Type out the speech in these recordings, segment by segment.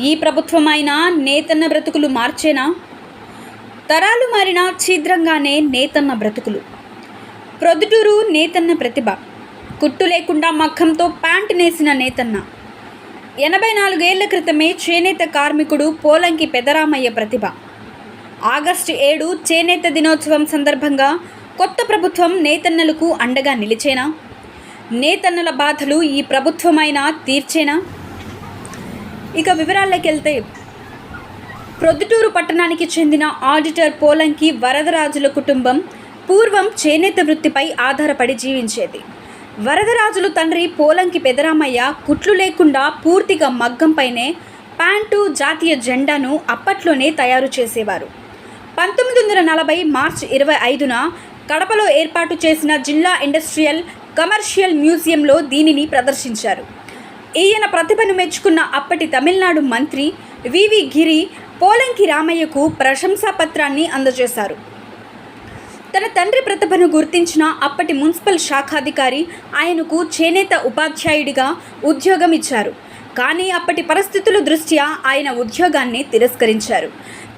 ఈ ప్రభుత్వమైనా నేతన్న బ్రతుకులు మార్చేనా? తరాలు మారిన ఛీద్రంగానే నేతన్న బ్రతుకులు. ప్రొద్దుటూరు నేతన్న ప్రతిభ. కుట్టు లేకుండా మగ్గంతో ప్యాంటు నేసిన నేతన్న. ఎనభై నాలుగేళ్ళ క్రితమే చేనేత కార్మికుడు పోలంకి పెదరామయ్య ప్రతిభ. ఆగస్టు ఏడు చేనేత దినోత్సవం సందర్భంగా కొత్త ప్రభుత్వం నేతన్నలకు అండగా నిలిచేనా? నేతన్నల బాధలు ఈ ప్రభుత్వమైనా తీర్చేనా? ఇక వివరాల్లోకి వెళ్తే ప్రొద్దుటూరు పట్టణానికి చెందిన ఆడిటర్ పోలంకి వరదరాజుల కుటుంబం పూర్వం చేనేత వృత్తిపై ఆధారపడి జీవించేది. వరదరాజులు తండ్రి పోలంకి పెదరామయ్య కుట్లు లేకుండా పూర్తిగా మగ్గంపైనే ప్యాంటు జాతీయ జెండాను అప్పట్లోనే తయారు చేసేవారు. పంతొమ్మిది వందల నలభై మార్చి ఇరవై ఐదున కడపలో ఏర్పాటు చేసిన జిల్లా ఇండస్ట్రియల్ కమర్షియల్ మ్యూజియంలో దీనిని ప్రదర్శించారు. ఈయన ప్రతిభను మెచ్చుకున్న అప్పటి తమిళనాడు మంత్రి వివి గిరి పోలంకి రామయ్యకు ప్రశంసా పత్రాన్ని అందజేశారు. తన తండ్రి ప్రతిభను గుర్తించిన అప్పటి మున్సిపల్ శాఖాధికారి ఆయనకు చేనేత ఉపాధ్యాయుడిగా ఉద్యోగం ఇచ్చారు. కానీ అప్పటి పరిస్థితుల దృష్ట్యా ఆయన ఉద్యోగాన్ని తిరస్కరించారు.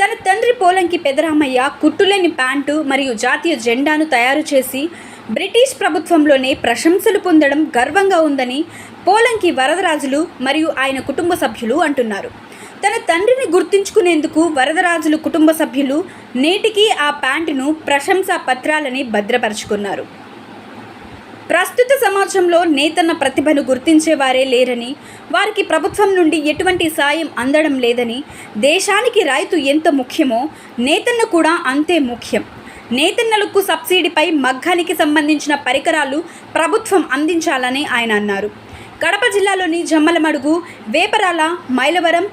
తన తండ్రి పోలంకి పెదరామయ్య కుట్టులేని ప్యాంటు మరియు జాతీయ జెండాను తయారు చేసి బ్రిటిష్ ప్రభుత్వంలోనే ప్రశంసలు పొందడం గర్వంగా ఉందని పోలంకి వరదరాజులు మరియు ఆయన కుటుంబ సభ్యులు అంటున్నారు. తన తండ్రిని గుర్తించుకునేందుకు వరదరాజులు కుటుంబ సభ్యులు నేటికి ఆ ప్యాంటును ప్రశంసా పత్రాలని భద్రపరుచుకున్నారు. ప్రస్తుత సమాజంలో నేతన్న ప్రతిభను గుర్తించేవారే లేరని వారికి ప్రభుత్వం నుండి ఎటువంటి సాయం అందడం లేదని దేశానికి రైతు ఎంత ముఖ్యమో నేతన్న కూడా అంతే ముఖ్యం. నేతన్నలకు సబ్సిడీపై మగ్గానికి సంబంధించిన పరికరాలు ప్రభుత్వం అందించాలని ఆయన అన్నారు. కడప జిల్లాలోని జమ్మలమడుగు వేపరాల మైలవరం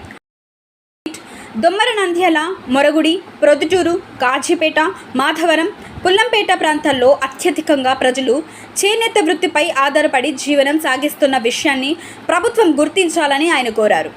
దొమ్మర నంద్యాల మొరగుడి ప్రొద్దుటూరు కాజీపేట మాధవరం పుల్లంపేట ప్రాంతాల్లో అత్యధికంగా ప్రజలు చేనేత వృత్తిపై ఆధారపడి జీవనం సాగిస్తున్న విషయాన్ని ప్రభుత్వం గుర్తించాలని ఆయన కోరారు.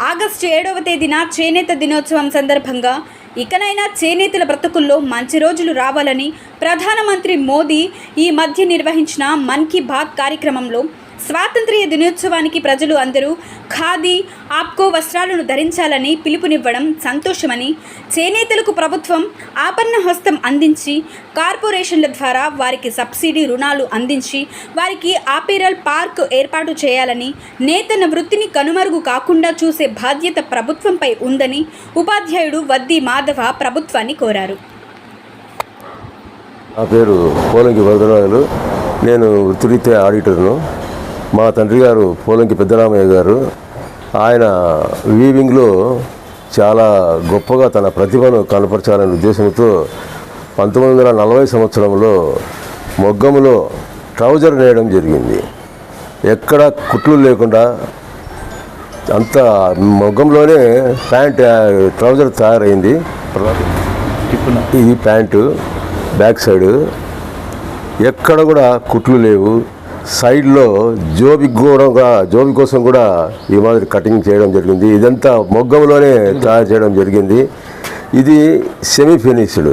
ఆగస్టు ఏడవ తేదీన చేనేత దినోత్సవం సందర్భంగా ఇకనైనా చేనేతల బ్రతుకుల్లో మంచి రోజులు రావాలని ప్రధానమంత్రి మోదీ ఈ మధ్య నిర్వహించిన మన్ కీ బాత్ కార్యక్రమంలో స్వాతంత్ర్య దినోత్సవానికి ప్రజలు అందరూ ఖాదీ ఆప్కో వస్త్రాలను ధరించాలని పిలుపునివ్వడం సంతోషమని చేనేతలకు ప్రభుత్వం ఆపన్న హస్తం అందించి కార్పొరేషన్ల ద్వారా వారికి సబ్సిడీ రుణాలు అందించి వారికి ఆపేరల్ పార్క్ ఏర్పాటు చేయాలని నేతన్న వృత్తిని కనుమరుగు కాకుండా చూసే బాధ్యత ప్రభుత్వంపై ఉందని ఉపాధ్యాయుడు వద్ది మాధవ ప్రభుత్వాన్ని కోరారు. నా పేరు పోలంకి వరదరాజులు. నేను వృత్తిరీత్యా ఆడిటర్ను. మా తండ్రి గారు పోలంకి పెద్దరామయ్య గారు ఆయన వీవింగ్లో చాలా గొప్పగా తన ప్రతిభను కనపరచాలనే ఉద్దేశంతో పంతొమ్మిది వందల నలభై సంవత్సరంలో మొగ్గములో ట్రౌజర్ నేయడం జరిగింది. ఎక్కడ కుట్లు లేకుండా అంత మొగ్గంలోనే ప్యాంట్ ట్రౌజర్ తయారైంది. ఇది ప్యాంటు బ్యాక్ సైడ్ ఎక్కడ కూడా కుట్లు లేవు. సైడ్లో జోబి కూడా జోబి కోసం కూడా ఈ మాదిరి కటింగ్ చేయడం జరిగింది. ఇదంతా మొగ్గంలోనే తయారు చేయడం జరిగింది. ఇది సెమీ ఫినిష్డ్.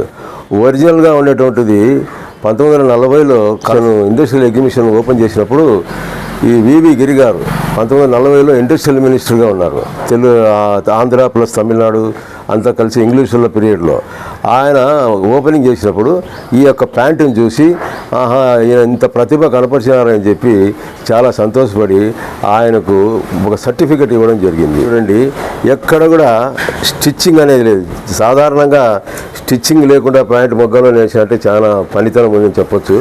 ఒరిజినల్గా ఉండేటువంటిది పంతొమ్మిది వందల నలభైలో తను ఇండస్ట్రియల్ ఎగ్జిబిషన్ ఓపెన్ చేసినప్పుడు ఈ వివి గిరి గారు పంతొమ్మిది వందల నలభైలో ఇండస్ట్రియల్ మినిస్టర్గా ఉన్నారు. తెలుగు ఆంధ్ర ప్లస్ తమిళనాడు అంతా కలిసి ఇంగ్లీషుల పీరియడ్లో. ఆయన ఓపెనింగ్ చేసినప్పుడు ఈ యొక్క ప్యాంటుని చూసి ఆహా ఈయన ఇంత ప్రతిభ కనపరిచినారని చెప్పి చాలా సంతోషపడి ఆయనకు ఒక సర్టిఫికెట్ ఇవ్వడం జరిగింది. చూడండి ఎక్కడ కూడా స్టిచ్చింగ్ అనేది లేదు. సాధారణంగా స్టిచ్చింగ్ లేకుండా ప్యాంట్ మొగ్గలో నేసినట్టే చాలా పనితనం ఉందని చెప్పొచ్చు.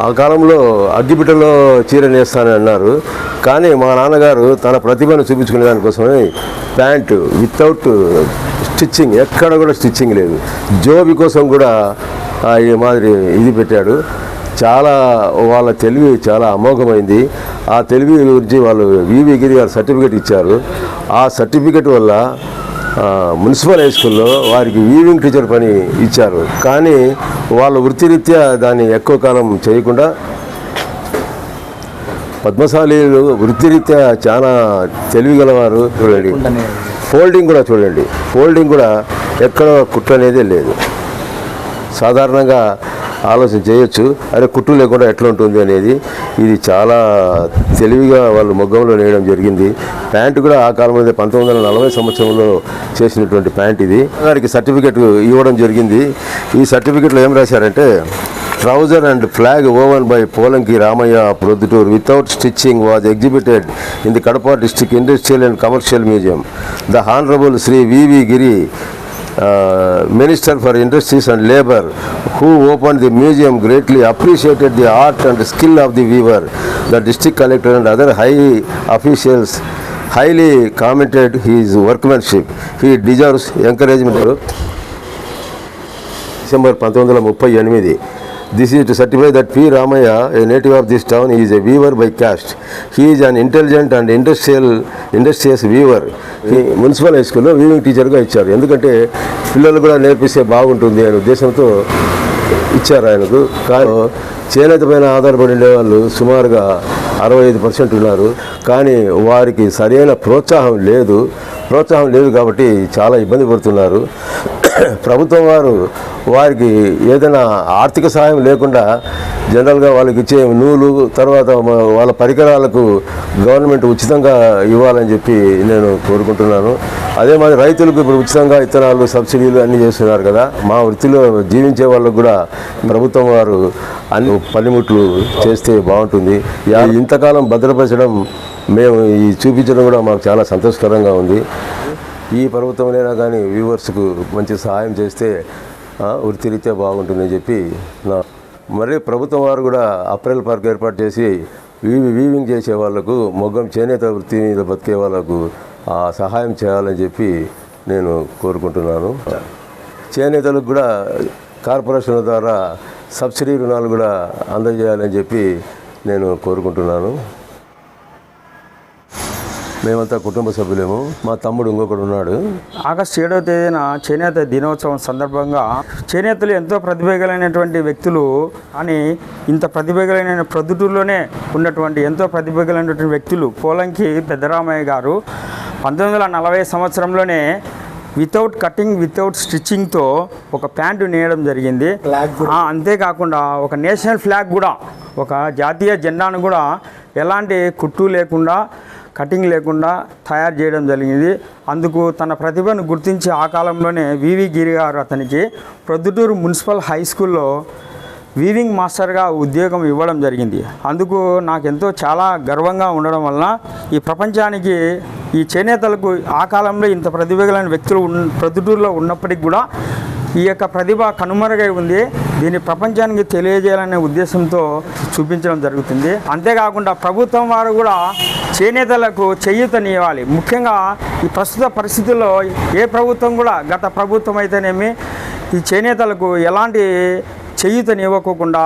ఆ కాలంలో అగ్గిపిట్టలో చీర నేస్తానని అన్నారు. కానీ మా నాన్నగారు తన ప్రతిభను చూపించుకునే దానికోసమే ప్యాంటు వితౌట్ స్టిచ్చింగ్ ఎక్కడ కూడా స్టిచ్చింగ్ లేదు. జోబి కోసం కూడా ఈ మాదిరి ఇది పెట్టాడు. చాలా వాళ్ళ తెలివి చాలా అమోఘమైంది. ఆ తెలివి గురించి వాళ్ళు వివి గిరి గారు సర్టిఫికేట్ ఇచ్చారు. ఆ సర్టిఫికేట్ వల్ల మున్సిపల్ హై స్కూల్లో వారికి వీవింగ్ టీచర్ పని ఇచ్చారు. కానీ వాళ్ళ వృత్తిరీత్యా దాన్ని ఎక్కువ కాలం చేయకుండా పద్మశాలీలు వృత్తిరీత్యా చాలా తెలివిగలవారు చూడండి. ఫోల్డింగ్ కూడా చూడండి. ఫోల్డింగ్ కూడా ఎక్కడ కుట్ర అనేది లేదు. సాధారణంగా ఆలోచన చేయొచ్చు. అరే కుట్టు లేకుండా ఎట్లా ఉంటుంది అనేది ఇది చాలా తెలివిగా వాళ్ళు మొగ్గంలో నేయడం జరిగింది. ప్యాంటు కూడా ఆ కాలం మీద పంతొమ్మిది వందల నలభై సంవత్సరంలో చేసినటువంటి ప్యాంట్ ఇది. గారికి సర్టిఫికెట్ ఇవ్వడం జరిగింది. ఈ సర్టిఫికెట్లో ఏం రాశారంటే trouser and flag woven by Polanki Ramayya Proddatur without stitching was exhibited in the Kadapa district industrial and commercial museum the honourable Shri V V Giri minister for industries and labour who open the museum greatly appreciated the art and skill of the weaver the district collector and other high officials highly commented his workmanship. He deserves encouragement December పంతొమ్మిది వందల ముప్పై ఎనిమిది. This is to certify that P Ramayya a native of this town is a weaver by caste he is an intelligent and industrial industrious weaver municipal high స్కూల్లో weaving టీచర్గా ఇచ్చారు. ఎందుకంటే పిల్లలు కూడా నేర్పిస్తే బాగుంటుంది అనే ఉద్దేశంతో ఇచ్చారు ఆయనకు. కానీ చేనేత పైన ఆధారపడి ఉండేవాళ్ళు సుమారుగా అరవై ఐదు పర్సెంట్ ఉన్నారు కానీ వారికి సరైన ప్రోత్సాహం లేదు. ప్రోత్సాహం లేదు కాబట్టి చాలా ఇబ్బంది పడుతున్నారు. ప్రభుత్వం వారు వారికి ఏదైనా ఆర్థిక సహాయం లేకుండా జనరల్గా వాళ్ళకి ఇచ్చే నూలు తర్వాత వాళ్ళ పరికరాలకు గవర్నమెంట్ ఉచితంగా ఇవ్వాలని చెప్పి నేను కోరుకుంటున్నాను. అదే మరి రైతులకు ఇప్పుడు ఉచితంగా ఇత్తనాలు సబ్సిడీలు అన్నీ చేస్తున్నారు కదా. మా వృత్తిలో జీవించే వాళ్ళకు కూడా ప్రభుత్వం వారు అన్ని పనిముట్లు చేస్తే బాగుంటుంది. యా- ఇంతకాలం భద్రపరచడం మేము ఈ చూపించడం కూడా మాకు చాలా సంతోషకరంగా ఉంది. ఈ పర్వతంలోనైనా కానీ వ్యూవర్స్కు మంచి సహాయం చేస్తే వృత్తిరీత్యా బాగుంటుందని చెప్పి నా మరి ప్రభుత్వం వారు కూడా అప్రైల్ పార్క్ ఏర్పాటు చేసి వీవి వీవింగ్ చేసే వాళ్ళకు మొగ్గం చేనేత వృత్తి మీద బతికే వాళ్ళకు ఆ సహాయం చేయాలని చెప్పి నేను కోరుకుంటున్నాను. చేనేతలకు కూడా కార్పొరేషన్ ద్వారా సబ్సిడీ రుణాలు కూడా అందజేయాలని చెప్పి నేను కోరుకుంటున్నాను. మేమంతా కుటుంబ సభ్యులేము. మా తమ్ముడు ఇంకొకడు ఉన్నాడు. ఆగస్టు ఏడవ తేదీన చేనేత దినోత్సవం సందర్భంగా చేనేతలు ఎంతో ప్రతిభగలైనటువంటి వ్యక్తులు అని ఇంత ప్రతిభగలైన ప్రొద్దుటూరులోనే ఉన్నటువంటి ఎంతో ప్రతిభగలైనటువంటి వ్యక్తులు పోలంకి పెద్దరామయ్య గారు పంతొమ్మిది వందల నలభై సంవత్సరంలోనే వితౌట్ కటింగ్ వితౌట్ స్టిచ్చింగ్తో ఒక ప్యాంటు నేయడం జరిగింది. అంతేకాకుండా ఒక నేషనల్ ఫ్లాగ్ కూడా ఒక జాతీయ జెండాను కూడా ఎలాంటి కుట్టు లేకుండా కటింగ్ లేకుండా తయారు చేయడం జరిగింది. అందుకు తన ప్రతిభను గుర్తించి ఆ కాలంలోనే వివి గిరి గారు అతనికి ప్రొద్దుటూరు మున్సిపల్ హై స్కూల్లో వీవింగ్ మాస్టర్గా ఉద్యోగం ఇవ్వడం జరిగింది. అందుకు నాకు ఎంతో చాలా గర్వంగా ఉండడం వలన ఈ ప్రపంచానికి ఈ చేనేతలకు ఆ కాలంలో ఇంత ప్రతిభ వ్యక్తులు ఉన్న ప్రతిటూరులో ఉన్నప్పటికీ కూడా ఈ యొక్క ప్రతిభ కనుమరుగై ఉంది. దీన్ని ప్రపంచానికి తెలియజేయాలనే ఉద్దేశంతో చూపించడం జరుగుతుంది. అంతేకాకుండా ప్రభుత్వం వారు కూడా చేనేతలకు చేయూతనివ్వాలి ముఖ్యంగా ఈ ప్రస్తుత పరిస్థితుల్లో ఏ ప్రభుత్వం కూడా గత ప్రభుత్వం అయితేనేమి ఈ చేనేతలకు ఎలాంటి చేయూతనివ్వకోకుండా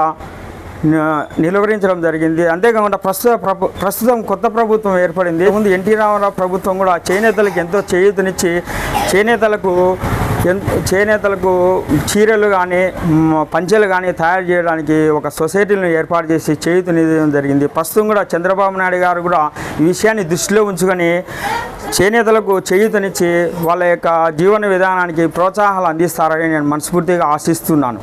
నిలువరించడం జరిగింది. అంతేకాకుండా ప్రస్తుత ప్రస్తుతం కొత్త ప్రభుత్వం ఏర్పడింది. ముందు ఎన్టీ రామారావు ప్రభుత్వం కూడా చేనేతలకు ఎంతో చేయూతనిచ్చి చేనేతలకు చేనేతలకు చీరలు కానీ పంచెలు కానీ తయారు చేయడానికి ఒక సొసైటీని ఏర్పాటు చేసి చేయూతనివ్వడం జరిగింది. ప్రస్తుతం కూడా చంద్రబాబు నాయుడు గారు కూడా ఈ విషయాన్ని దృష్టిలో ఉంచుకొని చేనేతలకు చేయూతనిచ్చి వాళ్ళ యొక్క జీవన విధానానికి ప్రోత్సాహాలు అందిస్తారని నేను మనస్ఫూర్తిగా ఆశిస్తున్నాను.